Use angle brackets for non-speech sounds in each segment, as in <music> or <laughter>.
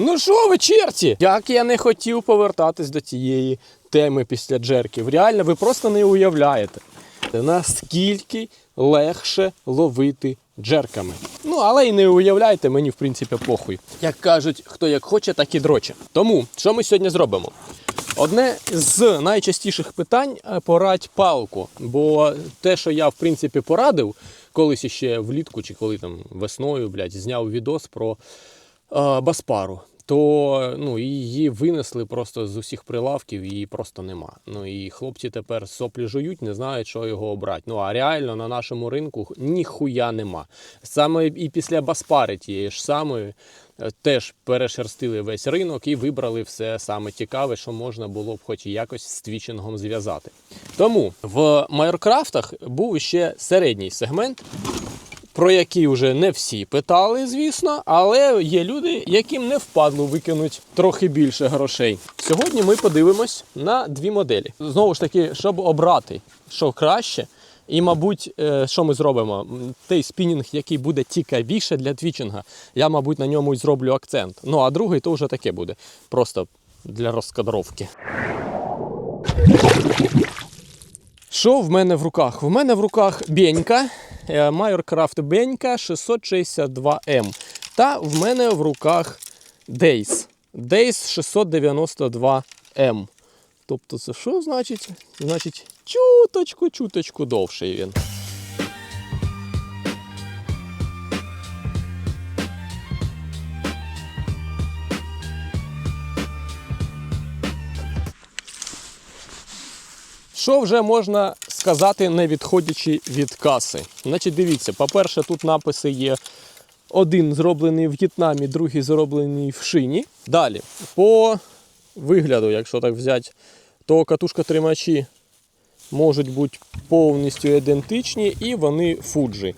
Ну що ви, черті? Як я не хотів повертатись до цієї теми після джерків. Реально, ви просто не уявляєте, наскільки легше ловити джерками. Ну, але й не уявляйте, мені в принципі похуй. Як кажуть, хто як хоче, так і дроче. Тому що ми сьогодні зробимо? Одне з найчастіших питань е, порадь палку. Бо те, що я в принципі порадив колись ще влітку, чи коли там весною, блядь, зняв відос про е, Баспару, то ну, її винесли просто з усіх прилавків, її просто нема. Ну і хлопці тепер соплі жують, не знають, що його обрати. Ну а реально на нашому ринку ніхуя нема. Саме і після Баспари тієї ж самої. е, Теж перешерстили весь ринок і вибрали все саме цікаве, що можна було б хоч якось з твічингом зв'язати. Тому в майоркрафтах був ще середній сегмент, про які вже не всі питали, звісно, але є люди, яким не впадло викинуть трохи більше грошей. Сьогодні ми подивимось на дві моделі. Знову ж таки, щоб обрати, що краще. І, мабуть, е, що ми зробимо? Той спінінг, який буде цікавіше для твічинга, я, мабуть, на ньому і зроблю акцент. Ну а другий то вже таке буде. Просто для розкадровки. Що в мене в руках? В мене в руках бенька, е, Майоркрафт бенька 662М. Та в мене в руках Days. Days 692M. Тобто це що значить? Значить, чуточку, чуточку довший він. Що вже можна сказати, не відходячи від каси? Значить, дивіться, по-перше, тут написи є. Один зроблений в В'єтнамі, другий зроблений в шині. Далі, по вигляду, якщо так взяти, то катушка тримачі можуть бути повністю ідентичні і вони фуджі.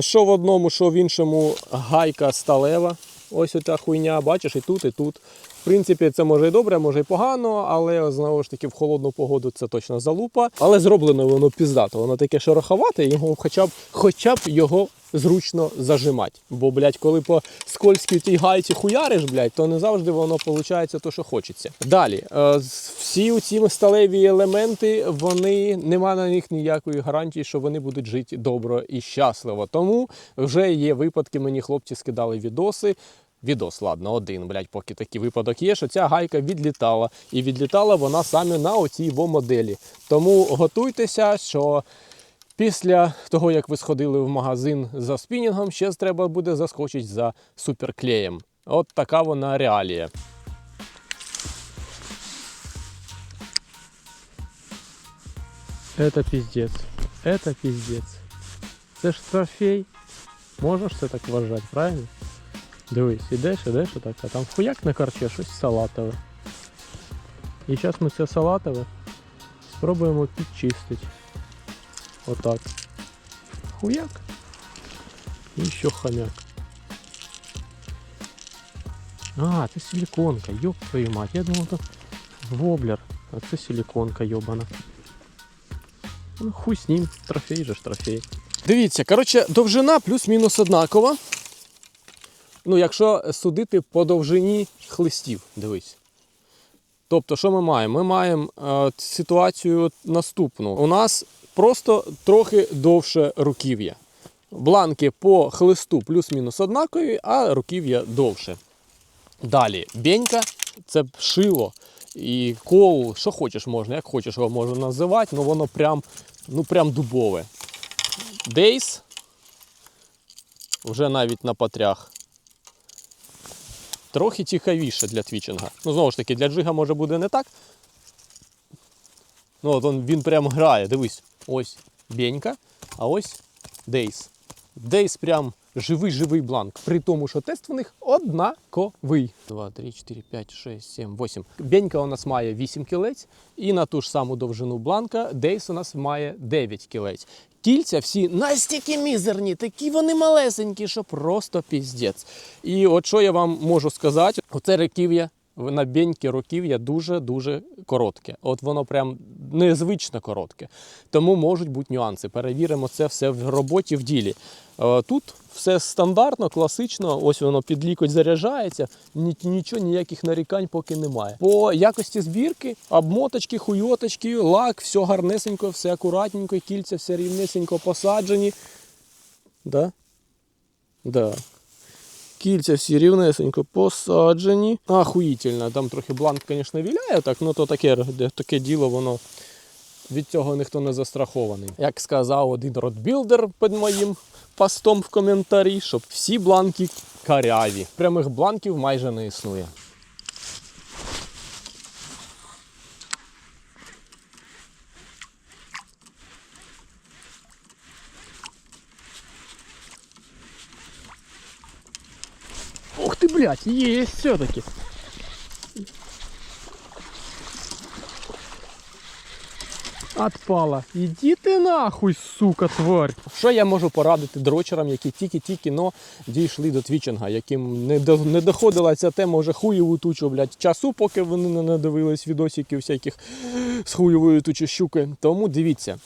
Що в одному, що в іншому гайка сталева. Ось оця хуйня, бачиш, і тут, і тут. В принципі, це може і добре, може і погано, але знову ж таки в холодну погоду це точно залупа. Але зроблено воно піздато, воно таке шероховате, його хоча б, хоча б його зручно зажимати. Бо, блядь, коли по скользькій тій гайці хуяриш, блядь, то не завжди воно виходить то, що хочеться. Далі, е, всі ці сталеві елементи, вони нема на них ніякої гарантії, що вони будуть жити добре і щасливо. Тому вже є випадки, мені хлопці скидали відоси. Відос, ладно, один, блядь, поки такий випадок є, що ця гайка відлітала. І відлітала вона саме на оцій во моделі. Тому готуйтеся, що після того, як ви сходили в магазин за спінінгом, ще треба буде заскочити за суперклеєм. От така вона реалія. Это пиздец. Это пиздец. Це ж трофей. Можеш це так вважати, правильно? Дивись, ідеш, ідеш отак, а там хуяк на карче щось салатове. І зараз ми це салатове спробуємо підчистити. Отак. Хуяк. І ще хомяк. А, це силиконка, ёб твою мать. Я думав, це воблер, а це силиконка йобана. Ну, хуй з ним, трофей же ж трофей. Дивіться, коротше, довжина плюс-мінус однакова. Ну, якщо судити по довжині хлистів, дивись. Тобто, що ми маємо? Ми маємо е, ситуацію наступну. У нас просто трохи довше руків'я. Бланки по хлисту плюс-мінус однакові, а руків'я довше. Далі, бенька це шило і кол, що хочеш можна, як хочеш його можна називати, але воно прям, ну, прям дубове. Дейс вже навіть на патрях. Трохи цікавіше для твічинга. Ну, знову ж таки, для джига може буде не так. Ну, от он, він прям грає. Дивись, ось бенька, а ось Дейс. Дейс прям живий-живий бланк. При тому, що тест в них однаковий. 2, 3, 4, 5, 6, 7, 8. Бенька у нас має 8 кілець, і на ту ж саму довжину бланка Дейс у нас має 9 кілець. Кільця всі настільки мізерні, такі вони малесенькі, що просто піздець. І от що я вам можу сказати, оце реків'я на беньки руків'я дуже-дуже коротке. От воно прям незвично коротке. Тому можуть бути нюанси. Перевіримо це все в роботі в ділі. Е, Тут все стандартно, класично. Ось воно під лікоть заряджається. Нічого, ніяких нарікань поки немає. По якості збірки, обмоточки, хуйоточки, лак, все гарнесенько, все акуратненько, кільця, все рівнесенько посаджені. Да? Да. Кільця всі рівнесенько посаджені. Ахуїтельно. Там трохи бланк, звісно, віляє, так, ну то таке, таке діло, воно від цього ніхто не застрахований. Як сказав один родбілдер під моїм постом в коментарі, щоб всі бланки каряві. Прямих бланків майже не існує. Ух ты, блядь, есть все-таки. Отпала. Іди ти нахуй, сука, тварь. Що я можу порадити дрочерам, які тільки-тільки но дійшли до твічинга, яким не, до, не доходила ця тема вже хуєву тучу, блядь, часу, поки вони не надивились відосиків всяких з хуєвої тучі щуки. Тому дивіться,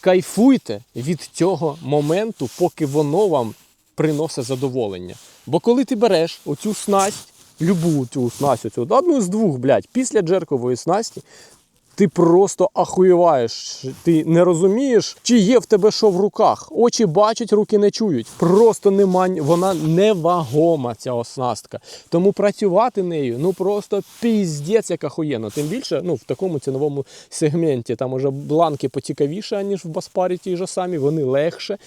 кайфуйте від цього моменту, поки воно вам приносить задоволення. Бо коли ти береш оцю снасть, любу цю снасть, оцю, одну з двох, блядь, після джеркової снасті, ти просто ахуєваєш. Ти не розумієш, чи є в тебе що в руках. Очі бачать, руки не чують. Просто нема, вона невагома, ця оснастка. Тому працювати нею ну просто піздець, як ахуєнно. Тим більше ну, в такому ціновому сегменті там уже бланки поцікавіше, ніж в Баспарі ті ж самі, вони легше.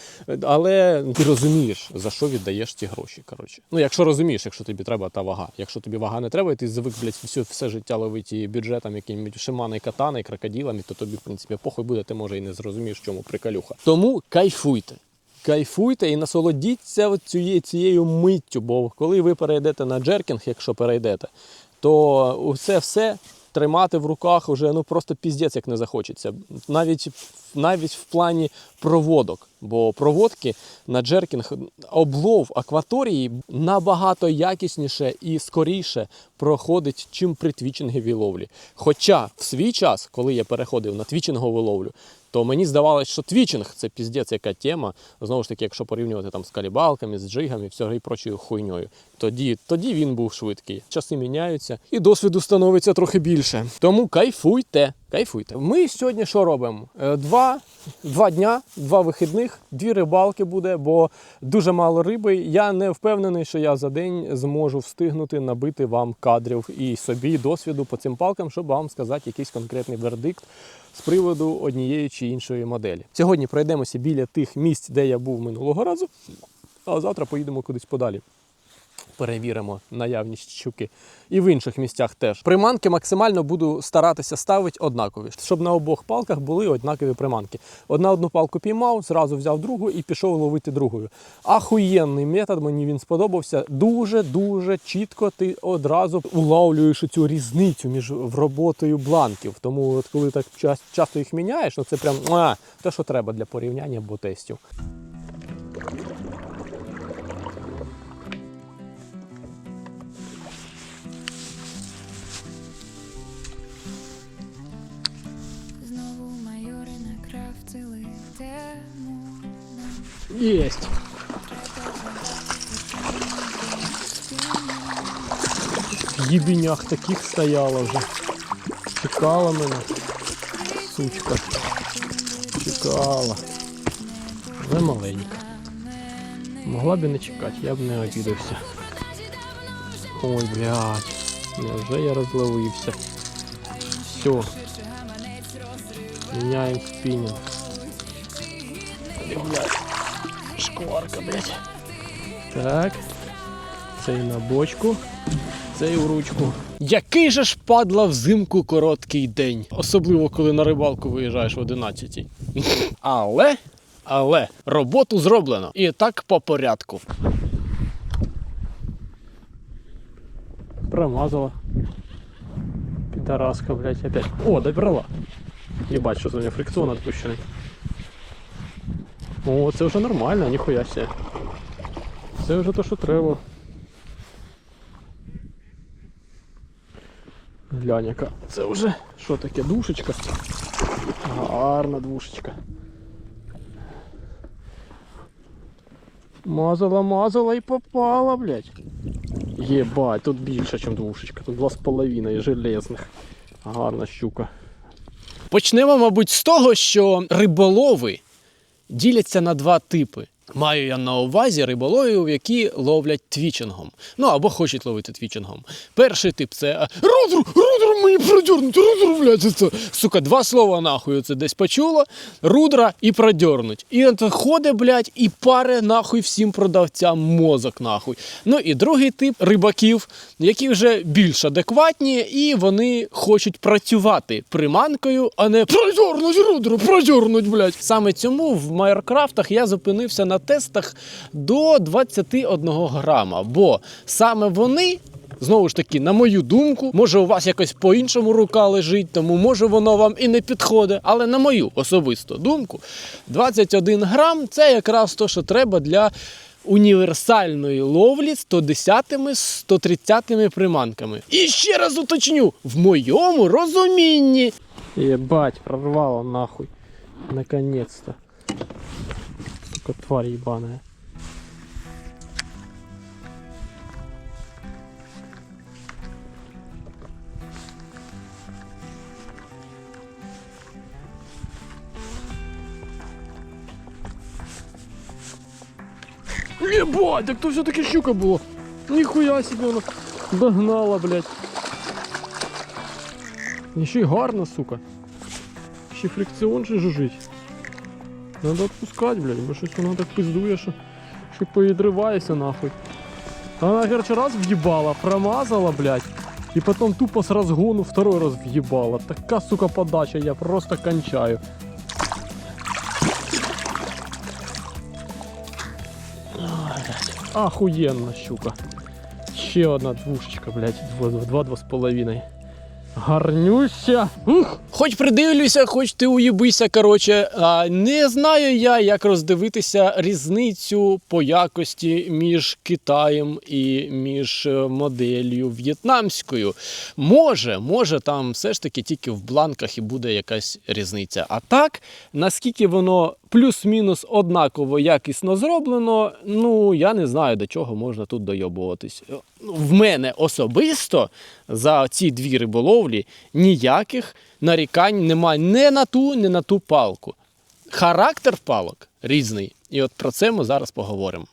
Але ти розумієш, за що віддаєш ті гроші. Коротше. Ну, якщо розумієш, якщо тобі треба та вага. Якщо тобі вага не треба, і ти звик, блядь, все, все життя ловити бюджетом, яким-нибудь шимани, катани, крокодилами, то тобі, в принципі, похуй буде, ти може і не зрозумієш, чому прикалюха. Тому кайфуйте. Кайфуйте і насолодіться цією, цією миттю, бо коли ви перейдете на джеркінг, якщо перейдете, то усе все тримати в руках уже ну просто піздець як не захочеться. Навіть, навіть в плані проводок. Бо проводки на джеркінг облов акваторії набагато якісніше і скоріше проходить, чим при твічинговій ловлі. Хоча в свій час, коли я переходив на твічингову ловлю, то мені здавалося, що твічинг це піздець яка тема. Знову ж таки, якщо порівнювати там з калібалками, з джигами, всього і прочою хуйньою, тоді, тоді він був швидкий. Часи міняються і досвіду становиться трохи більше. Тому кайфуйте, кайфуйте. Ми сьогодні що робимо? Е, Два, два дня, два вихідних, дві рибалки буде, бо дуже мало риби. Я не впевнений, що я за день зможу встигнути набити вам кадрів і собі досвіду по цим палкам, щоб вам сказати якийсь конкретний вердикт з приводу однієї чи іншої моделі. Сьогодні пройдемося біля тих місць, де я був минулого разу, а завтра поїдемо кудись подалі. Перевіримо наявність щуки. І в інших місцях теж. Приманки максимально буду старатися ставити однакові, щоб на обох палках були однакові приманки. Одна одну палку піймав, зразу взяв другу і пішов ловити другою. Ахуєнний метод, мені він сподобався. Дуже-дуже чітко ти одразу улавлюєш цю різницю між роботою бланків. Тому от коли так час- часто їх міняєш, ну це прям а, те, що треба для порівняння або тестів. В їбінях таких стояла вже. Чекала мене. Сучка. Чекала. Але маленька. Могла б і не чекати, я б не обідався. Ой, блядь. Невже я розловився? Все. Міняємо спінінг. Шкварка, блядь. Так. Цей на бочку, цей у ручку. Який же ж падла взимку короткий день, особливо коли на рибалку виїжджаєш в 11 <laughs> Але, але роботу зроблено. І так по порядку. Промазала. Підараска, блядь, опять. О, добрала. Єбать, що за мене фрикціон відпущений. О, це вже нормально, ніхуя себе. Це вже то, що треба. Глянь, яка. Це вже що таке? Душечка? Гарна душечка. Мазала, мазала і попала, блядь. Єбать, тут більше, ніж двушечка. Тут два з половиною железних. Гарна щука. Почнемо, мабуть, з того, що риболови діляться на два типи. Маю я на увазі риболовів, які ловлять твічингом. Ну або хочуть ловити твічингом. Перший тип це а, рудер, рудер мені продернуть, рудер, блядь, це. Сука, два слова нахуй це десь почуло. Рудра і продернуть. І от ходить, блядь, і паре нахуй всім продавцям мозок нахуй. Ну і другий тип рибаків, які вже більш адекватні, і вони хочуть працювати приманкою, а не продернуть рудеру, продернуть, блядь. Саме цьому в майоркрафтах я зупинився на тестах до 21 грама, бо саме вони. Знову ж таки, на мою думку, може у вас якось по-іншому рука лежить, тому може воно вам і не підходить. Але на мою особисту думку, 21 грам це якраз то, що треба для універсальної ловлі 110-ми, 130-ми приманками. І ще раз уточню, в моєму розумінні. Єбать, прорвало нахуй. Наконец-то. Сука, тварь ебаная. Ебать, так то все-таки щука була. Ніхуя себе вона догнала, блядь. І Ще й гарно, сука. Ще фрикціон ще жужить. Надо відпускати, блядь, бо щось вона так пиздує, що, що поїдривається нахуй. Вона, короче, раз в'їбала, промазала, блядь. І потім тупо з розгону второй раз в'їбала. Така, сука, подача, я просто кончаю. Охуєнна щука. Ще одна двушечка, блядь, два-два з половиною. Гарнюща. Ух. Хоч придивлюся, хоч ти уїбися. Коротше, не знаю я, як роздивитися різницю по якості між Китаєм і між е, моделлю в'єтнамською. Може, може, там все ж таки тільки в бланках і буде якась різниця. А так, наскільки воно плюс-мінус однаково якісно зроблено, ну я не знаю, до чого можна тут дойобуватись. В мене особисто за ці дві риболовлі ніяких нарікань немає не на ту, не на ту палку. Характер палок різний. І от про це ми зараз поговоримо.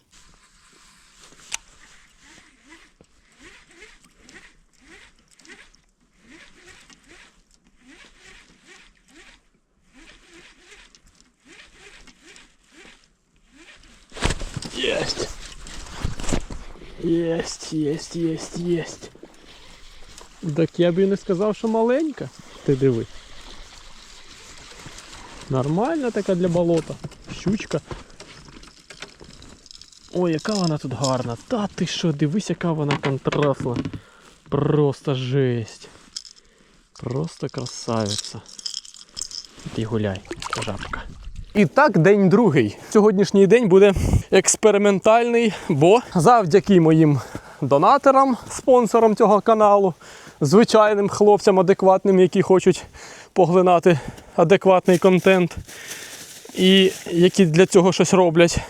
Єсть. Єсть, єсть, єсть, єсть. Так я б і не сказав, що маленька. Ти диви. Нормальна така для болота. Щучка. Ой, яка вона тут гарна. Та ти що, дивись, яка вона контрастна. Просто жесть. Просто красавиця. Ти гуляй, жабка. І так, день другий. Сьогоднішній день буде експериментальний, бо завдяки моїм донаторам, спонсорам цього каналу, звичайним хлопцям адекватним, які хочуть поглинати адекватний контент, і які для цього щось роблять.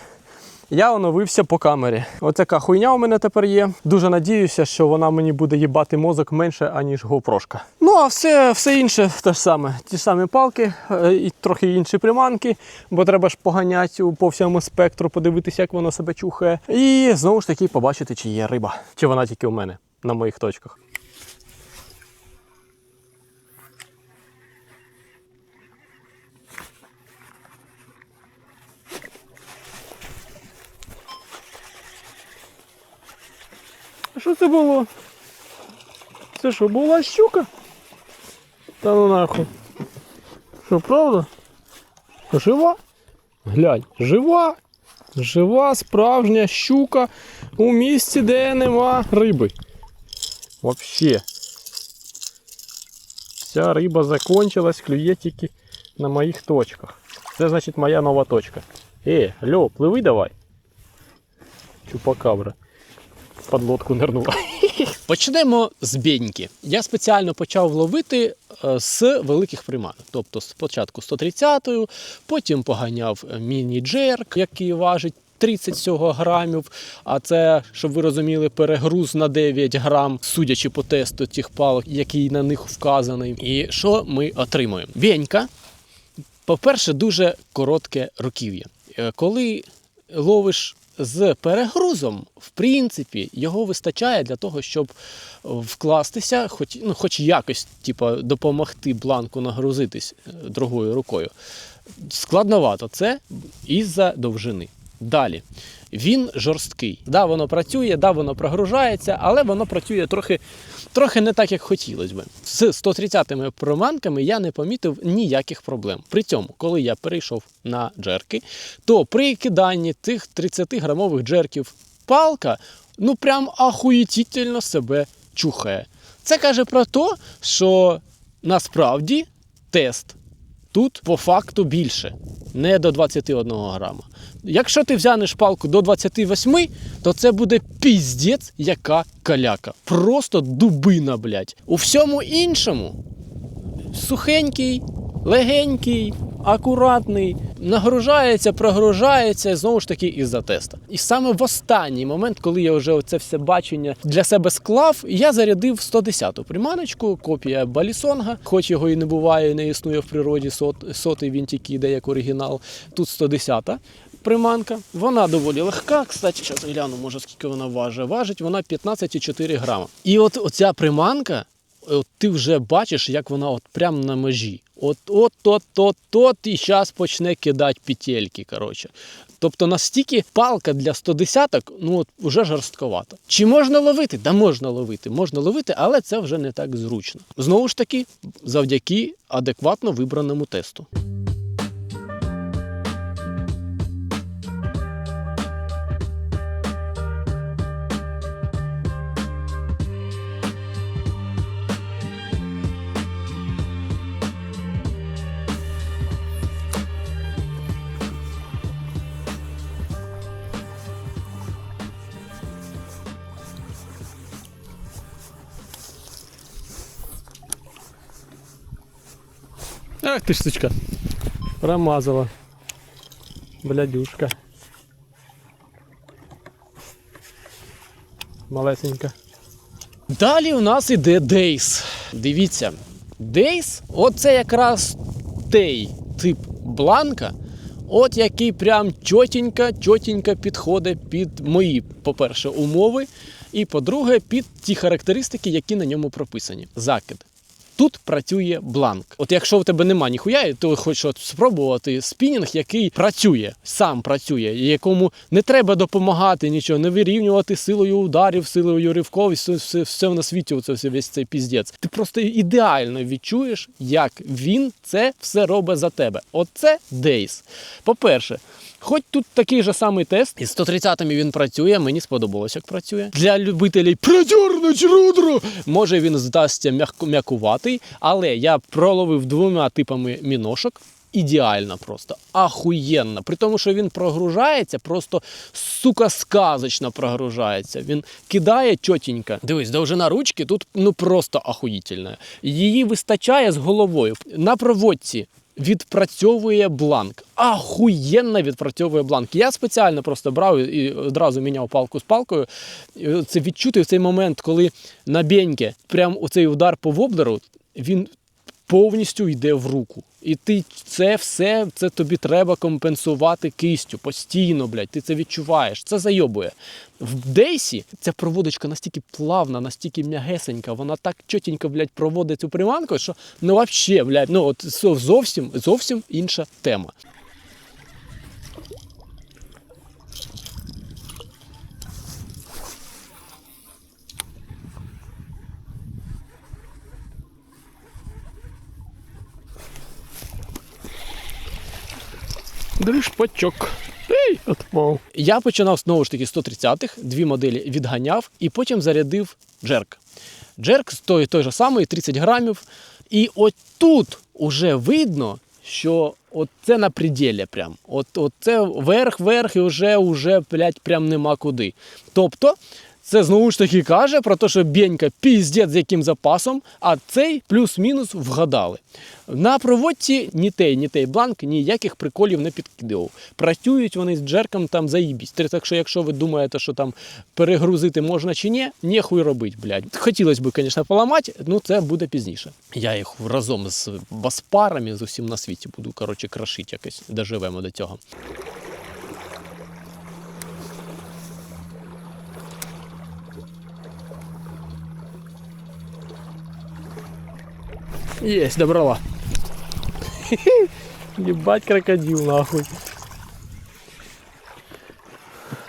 Я оновився по камері. Оцяка хуйня у мене тепер є. Дуже надіюся, що вона мені буде їбати мозок менше, аніж GoPro. Ну а все, все інше те ж саме. Ті самі палки е, і трохи інші приманки, бо треба ж поганяти по всьому спектру, подивитися, як воно себе чухає. І знову ж таки побачити, чи є риба, чи вона тільки у мене на моїх точках. А що це було? Це що, була щука? Та ну нахуй. Що, правда? Жива? Глянь, жива. Жива справжня щука у місці, де нема риби. Вообще. Вся риба закончилась, клює тільки на моїх точках. Це значить моя нова точка. Е, льо, пливи давай. Чупакабра. Под лодку нирнула. <laughs> Почнемо з бєньки. Я спеціально почав ловити е, з великих приманок. Тобто спочатку 130-ю, потім поганяв міні-джерк, який важить 30 всього грамів. А це, щоб ви розуміли, перегруз на 9 грам, судячи по тесту тих палок, який на них вказаний. І що ми отримуємо? Венька, по-перше, дуже коротке руків'я. Е, Коли ловиш з перегрузом, в принципі, його вистачає для того, щоб вкластися, хоч, ну, хоч якось типу, допомогти бланку нагрузитись е, другою рукою. Складновато це із-за довжини. Далі. Він жорсткий. Да, воно працює, да, воно прогружається, але воно працює трохи, трохи не так, як хотілося би. З 130-ми проманками я не помітив ніяких проблем. При цьому, коли я перейшов на джерки, то при киданні тих 30-грамових джерків палка ну прям ахуєтітельно себе чухає. Це каже про те, що насправді тест тут по факту більше, не до 21 грама. Якщо ти взянеш палку до 28, то це буде піздець, яка каляка. Просто дубина, блядь. У всьому іншому сухенький, легенький, акуратний, нагружається, прогружається знову ж таки із-за теста. І саме в останній момент, коли я вже це все бачення для себе склав, я зарядив 110-ту приманочку, копія Балісонга, хоч його і не буває, не існує в природі, сот, сотий він тільки йде як оригінал. Тут 110-та. Приманка, вона доволі легка. Кстати, зараз гляну, може скільки вона важить. Важить вона 15,4 грама. І от оця приманка, от ти вже бачиш, як вона от прям на межі. От, от, от, от, от, і зараз почне кидати петельки. Коротше. Тобто настільки палка для 110-ок, ну от вже жорстковата. Чи можна ловити? Да можна ловити, можна ловити, але це вже не так зручно. Знову ж таки, завдяки адекватно вибраному тесту. Ах ти ж сучка. Промазала. Блядюшка. Малесенька. Далі у нас іде Дейс. Дивіться, Дейс оце якраз той тип бланка, от який прям чотенько, чотенько підходить під мої, по-перше, умови, і по-друге, під ті характеристики, які на ньому прописані. Закид. Тут працює бланк. От якщо в тебе нема ніхуя, ти хочеш от спробувати спінінг, який працює, сам працює, якому не треба допомагати нічого, не вирівнювати силою ударів, силою ривков, все, все, все на світі, оце все, весь цей піздець. Ти просто ідеально відчуєш, як він це все робить за тебе. Оце Дейс. По-перше, Хоч тут такий же самий тест, із 130-ми він працює, мені сподобалось, як працює. Для любителей продернуть рудро, може він здасться м'якуватий, але я проловив двома типами міношок. Ідеально просто, ахуєнно. При тому, що він прогружається, просто сука сказочно прогружається. Він кидає чотенько. Дивись, довжина ручки тут ну просто ахуїтельна. Її вистачає з головою. На проводці відпрацьовує бланк. Ахуєнно відпрацьовує бланк. Я спеціально просто брав і одразу міняв палку з палкою. Це відчути в цей момент, коли на беньке прям у цей удар по воблеру, він повністю йде в руку. І ти це все це тобі треба компенсувати кистю постійно, блядь. Ти це відчуваєш. Це зайобує. В Дейсі ця проводочка настільки плавна, настільки м'ягесенька, вона так чотенько, блядь, проводить цю приманку, що ну вообще, блядь, ну от зовсім зовсім інша тема. Дришпачок. Ей, отпав. Я починав знову ж таки з 130-х, дві моделі відганяв і потім зарядив джерк. Джерк той, той же самий, 30 грамів. І от тут уже видно, що от це на пределі прям. От, от це верх-верх і вже, вже блядь, прям нема куди. Тобто Це знову ж таки каже про те, що Бєнька піздець з яким запасом, а цей плюс-мінус вгадали. На проводці ні той, ні той бланк ніяких приколів не підкидував. Працюють вони з джерком там заїбість. Так що, якщо ви думаєте, що там перегрузити можна чи ні, ніхуй робить, блядь. Хотілося б, звісно, поламати, ну це буде пізніше. Я їх разом з баспарами з усім на світі буду, коротше, крашити якось. Доживемо до цього. Есть, добрала. Ебать крокодил, нахуй.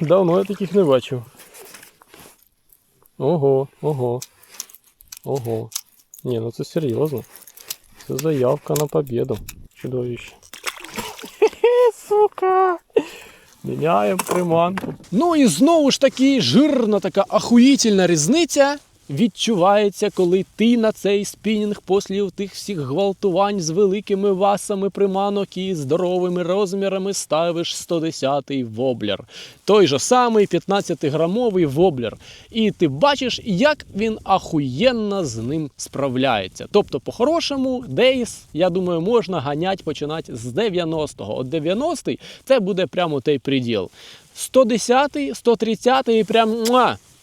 Давно я таких не бачив. Ого, ого. Ого. Ні, ну це серйозно. Це заявка на победу. Чудовище. <laughs> Сука. Міняємо приманку. Ну і знову ж таки жирна така ахуїтельна різниця відчувається, коли ти на цей спінінг після тих всіх гвалтувань з великими васами приманок і здоровими розмірами ставиш 110-й воблер. Той же самий 15-грамовий воблер. І ти бачиш, як він ахуєнно з ним справляється. Тобто, по-хорошому, Дейс, я думаю, можна ганять починати з 90-го. От 90-й це буде прямо той приділ. 110-й, 130-й і прям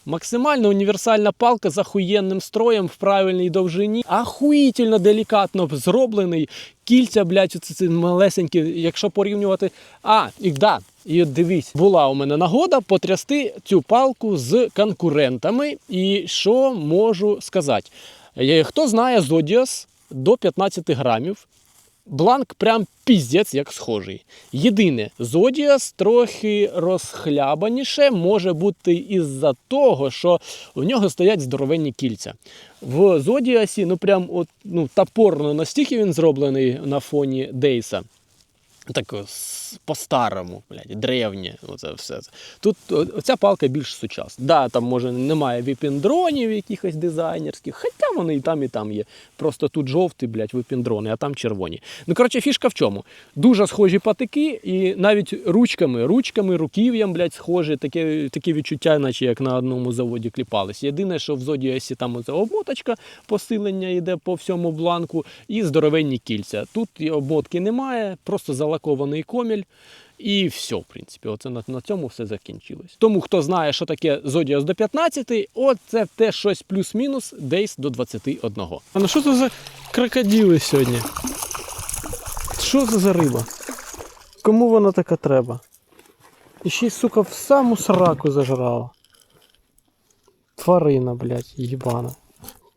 Максимально універсальна палка з ахуєнним строєм в правильній довжині, ахуїтельно делікатно зроблений. Кільця, блядь, оце ці малесенькі, якщо порівнювати. А, і да, і дивись, була у мене нагода потрясти цю палку з конкурентами. І що можу сказати? Е, Хто знає Zodios до 15 грамів, Бланк прям піздець як схожий. Єдине, Зодіас трохи розхлябаніше може бути із-за того, що в нього стоять здоровенні кільця. В Зодіасі, ну прям от, ну, топорно настільки він зроблений на фоні Дейса. Так с- по-старому, блядь, древнє. Оце все. Тут оця палка більш сучасна. Да, там може немає віпіндронів якихось дизайнерських, хоча вони і там, і там є. Просто тут жовті, блядь, віпіндрони, а там червоні. Ну, коротше, фішка в чому? Дуже схожі патики, і навіть ручками, ручками, руків'ям, блядь, схожі, таке, таке відчуття, наче як на одному заводі кліпались. Єдине, що в Зодіасі там оця обмоточка, посилення йде по всьому бланку, і здоровенні кільця. Тут обмотки немає, просто залакований коміль. І все, в принципі, оце на, на цьому все закінчилось. Тому хто знає, що таке Зодіас до 15, от це те щось плюс-мінус, десь до 21. А ну що це за крокодили сьогодні? Що це за риба? Кому вона така треба? І ще й, сука, в саму сраку зажрала. Тварина, блядь, їбана.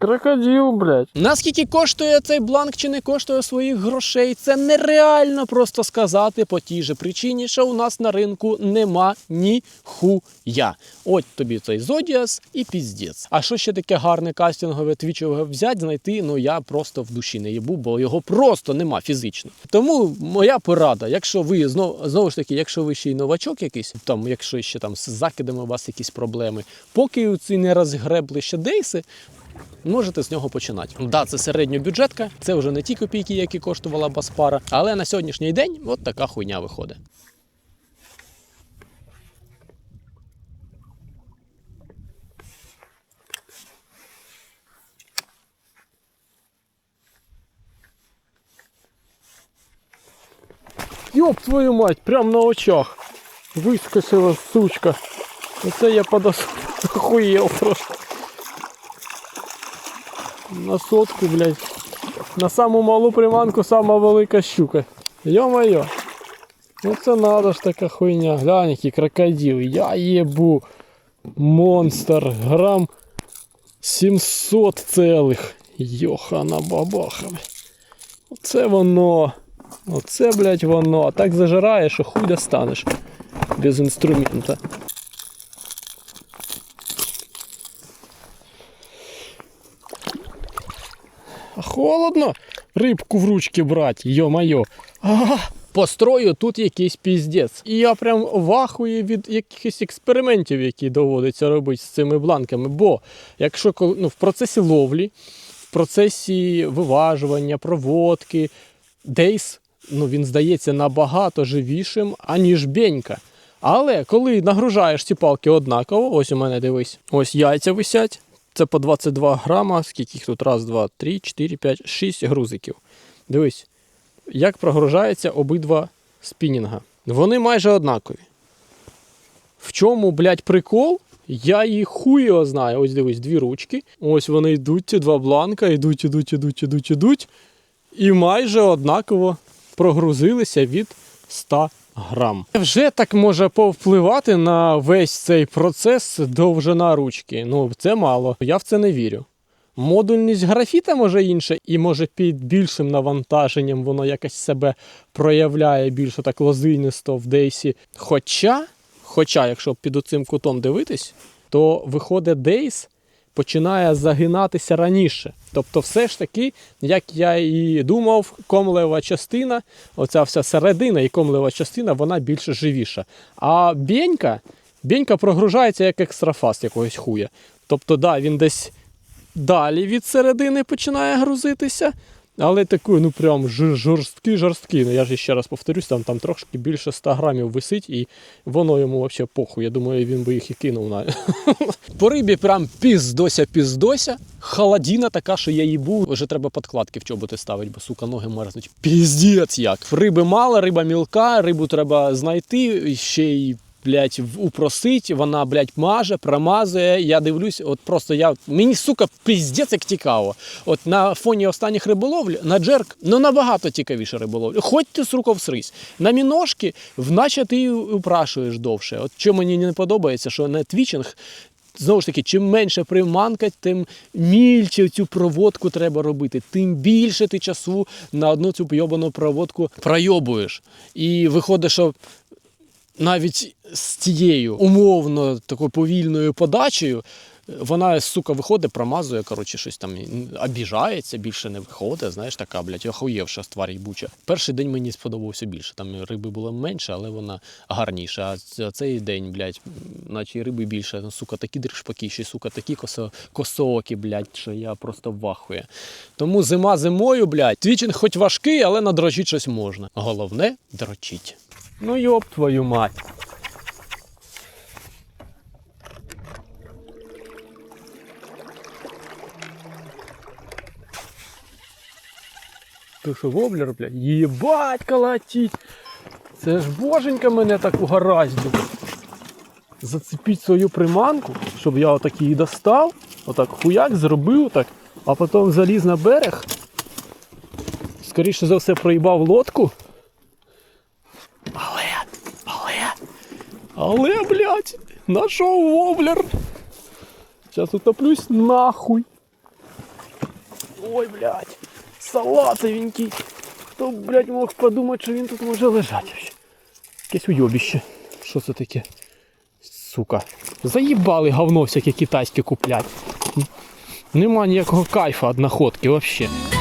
Крокодил, блядь. Наскільки коштує цей бланк чи не коштує своїх грошей, це нереально просто сказати по тій же причині, що у нас на ринку нема ні хуя. От тобі цей Зодіас і піздець. А що ще таке гарне кастингове твічове взяти, знайти, ну я просто в душі не їбу, бо його просто нема фізично. Тому моя порада, якщо ви знову, знову ж таки, якщо ви ще й новачок якийсь, там, якщо ще там з закидами у вас якісь проблеми, поки ці не розгребли ще дейси, можете з нього починати. Да, це середньобюджетка, це вже не ті копійки, які коштувала Баспара, але на сьогоднішній день от така хуйня виходить. Йоп твою мать, прям на очах. Вискосила сучка. Оце я подос... <laughs> охуєл просто. На сотку, блядь. На саму малу приманку сама велика щука. Йо-моє. Ну це надо ж така хуйня. Глянь, який крокодил. Я єбу. Монстр. Грам 700 целих. Йохана бабахами. Оце воно. Оце, блядь, воно. А так зажирає, що хуй достанеш. Без інструмента. Холодно рибку в ручки брати, йо-майо. А, По строю тут якийсь піздець. І я прям вахую від якихось експериментів, які доводиться робити з цими бланками. Бо якщо ну, в процесі ловлі, в процесі виважування, проводки, дейс, ну він здається набагато живішим, аніж бенька. Але коли нагружаєш ці палки однаково, ось у мене дивись, ось яйця висять. Це по 22 грама, скільки їх тут? Раз, два, три, чотири, п'ять, шість грузиків. Дивись, як прогружаються обидва спінінга. Вони майже однакові. В чому, блядь, прикол? Я їх хуй знаю. Ось дивись, дві ручки. Ось вони йдуть, ці два бланка, йдуть, ідуть, ідуть, ідуть, ідуть. І майже однаково прогрузилися від 100 грам. Вже так може повпливати на весь цей процес довжина ручки. Ну, це мало. Я в це не вірю. Модульність графіта може інша, і може під більшим навантаженням воно якось себе проявляє більше так лозинисто в дейсі. Хоча, хоча, якщо під оцим кутом дивитись, то виходить дейс починає загинатися раніше. Тобто, все ж таки, як я і думав, комлева частина, оця вся середина і комлева частина, вона більш живіша. А бєнька, бєнька прогружається як екстрафаст якогось хуя. Тобто, да, він десь далі від середини починає грузитися. Але такий, ну прям жор- жорсткий, жорсткий. Ну я ж ще раз повторюсь, там, там трошки більше 100 грамів висить, і воно йому взагалі похуй. Я думаю, він би їх і кинув на. <laughs> По рибі прям піздося, піздося. Холодіна така, що я їбу. Вже треба подкладки в чоботи ставити, бо сука, ноги мерзнуть. Піздець як. Риби мало, риба мілка, рибу треба знайти, ще й. Блять, упросить, вона, блять, маже, промазує. Я дивлюсь, от просто я. Мені, сука, піздець як цікаво. От на фоні останніх риболовль на джерк ну набагато цікавіше риболовля. Хоч ти з рукав срись. На міножки, вначе ти упрашуєш довше. От що мені не подобається, що на твічинг. Знову ж таки, чим менше приманка, тим мільче цю проводку треба робити, тим більше ти часу на одну цю йобану проводку пройобуєш. І виходить, що навіть з цією умовно такою повільною подачею. Вона, сука, виходить, промазує, коротше, щось там обіжається, більше не виходить. Знаєш, така, блядь, охуєвша тварь їбуча. Перший день мені сподобався більше. Там риби було менше, але вона гарніша. А цей день, блядь, наче риби більше. Ну, сука, такі дришпаки, ще, сука, такі косо, косоокі, блядь, що я просто вахує. Тому зима зимою, блядь, твічинг хоч важкий, але надрочить щось можна. Головне дрочить. Ну йоп твою мать. Ти що воблер, блядь? Єбать колотить! Це ж боженька мене так угораздив. Зацепіть свою приманку, щоб я отак її достав, отак хуяк зробив так, а потім заліз на берег. Скоріше за все проїбав лодку. Але, але, але, блядь, нашов воблер. Зараз утоплюсь нахуй. Ой, блядь, салатовенький. Хто, блядь, мог подумати, що він тут може лежати. Якесь уйобіще. Що це таке? Сука. Заїбали говно всяке китайське куплять. Нема ніякого кайфа від находки взагалі.